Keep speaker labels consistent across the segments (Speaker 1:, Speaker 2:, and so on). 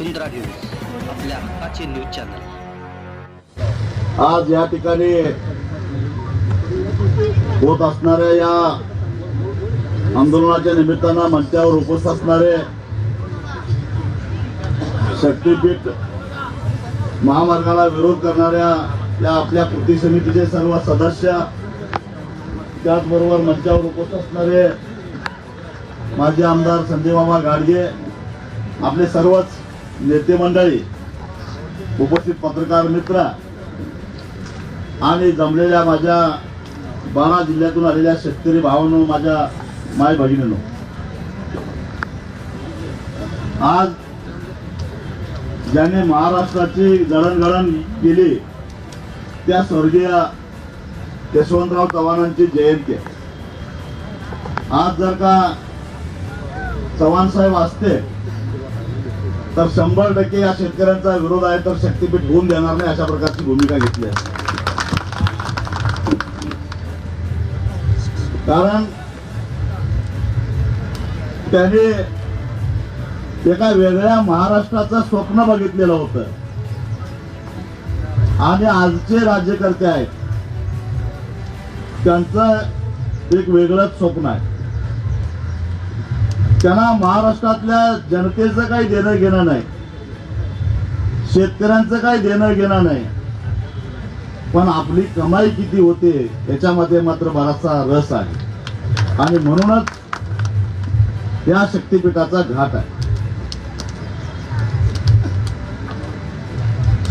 Speaker 1: वसुंधरा news आपल्या हक्काचे news channel.
Speaker 2: आज या ठिकाणी होत असणाऱ्या या आंदोलनाच्या निमित्तानं मंचावर उपस्थित असणारे शक्तीपीठ महामार्गाला विरोध करणाऱ्या या आपल्या कृती समितीचे सर्व सदस्य त्याचबरोबर मंचावर उपस्थित असणारे माजी आमदार संजय बाबा गाडगे आपले सर्वच नेते मंडळी उपस्थित पत्रकार मित्र आणि जमलेल्या माझ्या बारा जिल्ह्यातून आलेल्या शेतकरी भावांनो माझ्या माय भगिनीनो आज ज्याने महाराष्ट्राची जडणघडण केली त्या स्वर्गीय यशवंतराव चव्हाणांची जयंती आहे. आज जर का चव्हाण साहेब असते तर शंभर टक्के या शेतकऱ्यांचा विरोध आहे तर शक्तीपीठ होऊन देणार नाही अशा प्रकारची भूमिका घेतली आहे. कारण त्याने एका वेगळ्या महाराष्ट्राचं स्वप्न बघितलेलं होतं. आणि आजचे राज्यकर्ते आहेत त्यांचं एक वेगळंच स्वप्न आहे. त्यांना महाराष्ट्रातल्या जनतेचं काही देणं घेणं नाही. शेतकऱ्यांचं काही देणं घेणं नाही. पण आपली कमाई किती होते याच्यामध्ये मात्र बराचसा रस आहे. आणि म्हणूनच या शक्तीपीठाचा घाट आहे.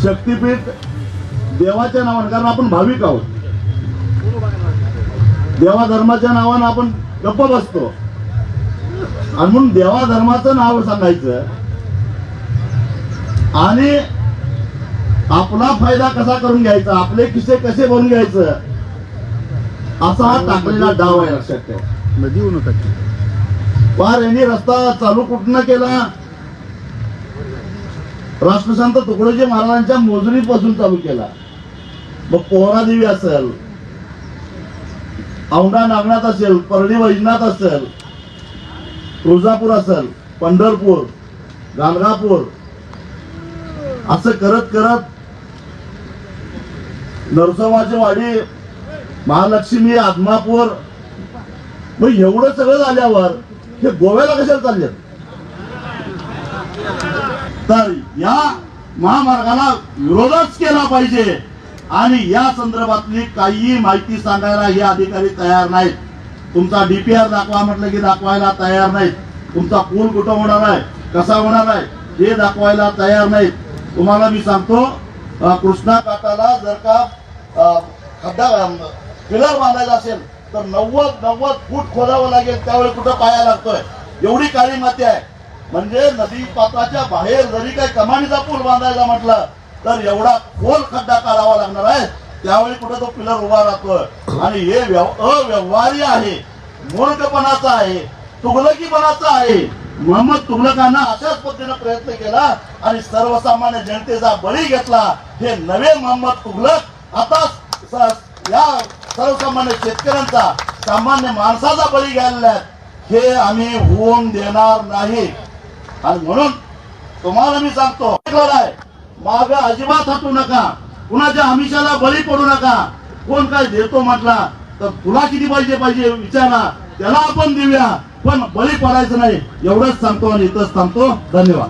Speaker 2: शक्तीपीठ देवाच्या नावाने कारण आपण भाविक आहोत. देवा धर्माच्या नावानं आपण गप्प बसतो. आणि म्हणून देवा धर्माचं नाव सांगायचं. आणि आपला फायदा कसा करून घ्यायचा? आपले किस्से कसे भरून घ्यायचं? असा हा टाकलेला डाव आहे लक्षात ठेवा.
Speaker 3: नदी
Speaker 2: फार यांनी रस्ता चालू कुठनं केला? राष्ट्रसंत तुकडोजी महाराजांच्या मोजणीपासून चालू केला. मग पोहरादेवी असेल औंढा नागनाथ असेल परळी वैजनाथ असेल तुळजापूर असेल पंढरपूर गाणगापूर असं करत करत नरसोबाची वाडी महालक्ष्मी आदमापूर मग एवढं सगळं झाल्यावर हे गोव्याला कशाला चालले? तर या महामार्गाला विरोधच केला पाहिजे. आणि या संदर्भातली काही माहिती सांगायला हे अधिकारी तयार नाहीत. तुमचा डीपीआर दाखवा म्हटलं की दाखवायला तयार नाहीत. तुमचा पूल कुठं होणार आहे? कसा होणार आहे? हे दाखवायला तयार नाहीत. तुम्हाला मी सांगतो कृष्णा काटाला जर का खड्डा पिलर बांधायचा असेल तर नव्वद नव्वद फूट खोदावं लागेल. त्यावेळी कुठं पाया लागतोय? एवढी काळी माती आहे. म्हणजे नदी पात्राच्या बाहेर जरी काही कमानीचा पूल बांधायचा म्हटलं तर एवढा खोल खड्डा काढावा लागणार आहे. त्यावेळी कुठे तो पिलर उभा राहतोय? आणि हे व्यव- अव्यवहार्य आहे. मूर्खपणाचा आहे. तुगलकीपणाचा आहे. मोहम्मद तुगलकांना अशाच पद्धतीने प्रयत्न केला आणि सर्वसामान्य जनतेचा बळी घेतला. हे नवे मोहम्मद तुगलक आता या सर्वसामान्य शेतकऱ्यांचा सामान्य माणसाचा बळी घ्यायला हे आम्ही होऊन देणार नाही. आणि म्हणून तुम्हाला मी सांगतो आहे माग अजिबात हटू नका. कुणाच्या आमिषाला बळी पडू नका. कोण काय देतो म्हटला तर तुला किती पाहिजे पाहिजे विचारा. त्याला आपण देऊया. पण बळी पडायचं नाही. एवढंच सांगतो आणि इथंच थांबतो. धन्यवाद.